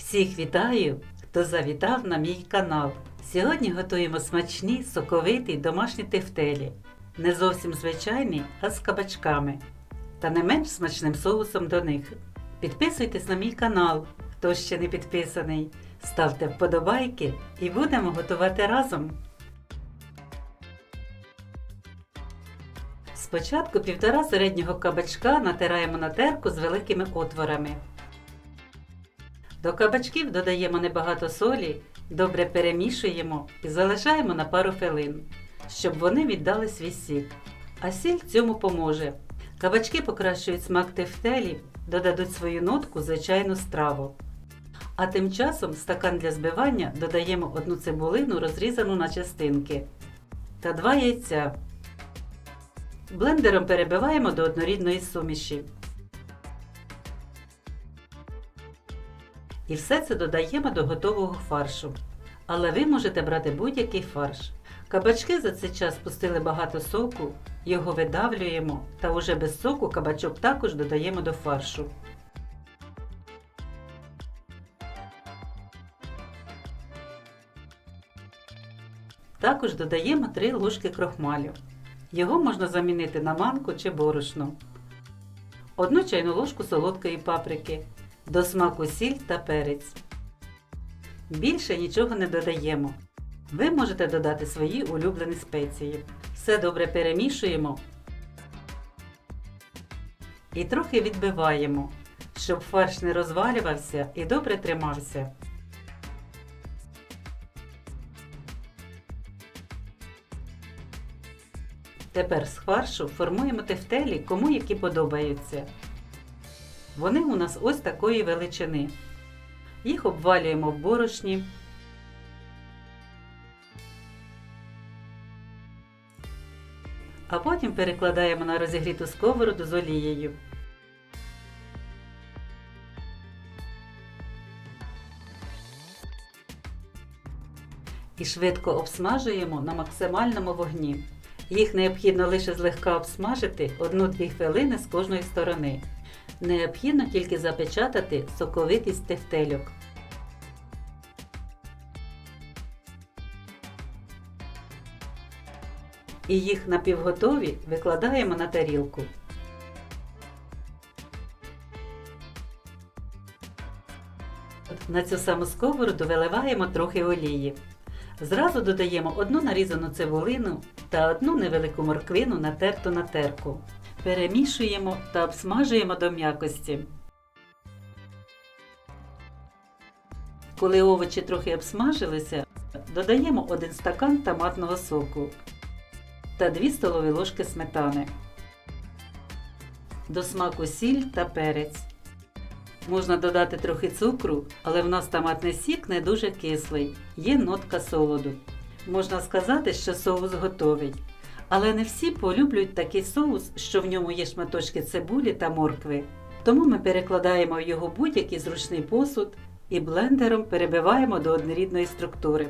Всіх вітаю, хто завітав на мій канал. Сьогодні готуємо смачні, соковиті домашні тефтелі. Не зовсім звичайні, а з кабачками. Та не менш смачним соусом до них. Підписуйтесь на мій канал, хто ще не підписаний. Ставте вподобайки і будемо готувати разом. Спочатку півтора середнього кабачка натираємо на терку з великими отворами. До кабачків додаємо небагато солі, добре перемішуємо і залишаємо на пару хвилин, щоб вони віддали свій сік. А сіль цьому поможе. Кабачки покращують смак тефтелі, додадуть свою нотку звичайну страву. А тим часом в стакан для збивання додаємо одну цибулину, розрізану на частинки, та два яйця. Блендером перебиваємо до однорідної суміші. І все це додаємо до готового фаршу. Але ви можете брати будь-який фарш. Кабачки за цей час пустили багато соку, його видавлюємо та уже без соку кабачок також додаємо до фаршу. Також додаємо 3 ложки крохмалю. Його можна замінити на манку чи борошно. Одну чайну ложку солодкої паприки, до смаку сіль та перець. Більше нічого не додаємо. Ви можете додати свої улюблені спеції. Все добре перемішуємо і трохи відбиваємо, щоб фарш не розвалювався і добре тримався. Тепер з фаршу формуємо тефтелі, кому які подобаються. Вони у нас ось такої величини. Їх обвалюємо в борошні. А потім перекладаємо на розігріту сковороду з олією. І швидко обсмажуємо на максимальному вогні. Їх необхідно лише злегка обсмажити 1-2 хвилини з кожної сторони. Необхідно тільки запечатати соковитість тефтельок. І їх напівготові викладаємо на тарілку. На цю саму сковороду виливаємо трохи олії. Зразу додаємо одну нарізану цибулину та одну невелику морквину натерту на терку. Перемішуємо та обсмажуємо до м'якості. Коли овочі трохи обсмажилися, додаємо 1 стакан томатного соку та 2 столові ложки сметани. До смаку сіль та перець. Можна додати трохи цукру, але в нас томатний сік не дуже кислий, є нотка солоду. Можна сказати, що соус готовий. Але не всі полюблюють такий соус, що в ньому є шматочки цибулі та моркви. Тому ми перекладаємо в його будь-який зручний посуд і блендером перебиваємо до однорідної структури.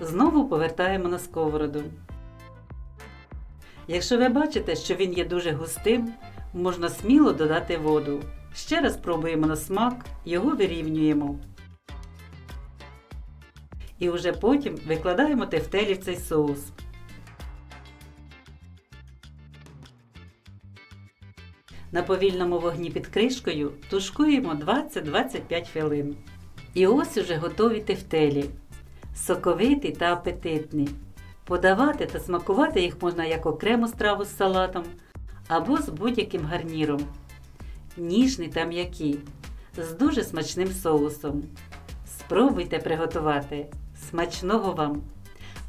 Знову повертаємо на сковороду. Якщо ви бачите, що він є дуже густим, можна сміло додати воду. Ще раз пробуємо на смак, його вирівнюємо. І вже потім викладаємо тефтелі в цей соус. На повільному вогні під кришкою тушкуємо 20-25 хвилин. І ось уже готові тефтелі. Соковиті та апетитні. Подавати та смакувати їх можна як окрему страву з салатом або з будь-яким гарніром. Ніжні та м'які, з дуже смачним соусом. Спробуйте приготувати. Смачного вам!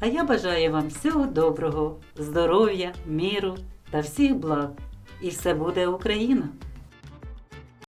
А я бажаю вам всього доброго, здоров'я, миру та всіх благ. І все буде Україна!